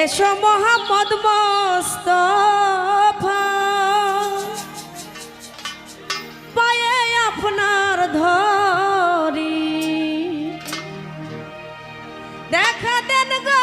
এসো মোহাম্মদ মোস্তফা। পায়ে আপনার ধরি। দেখা দেন গা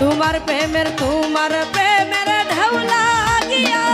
তোমার প্রেমের তোমার প্রেমের ঢেউ লাগিয়া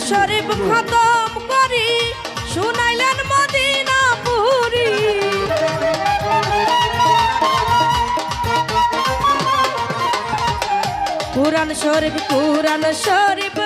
শরীফ খতম করি শুনাইলেন মদিনা কুরান শরীফ কুরান শরীফ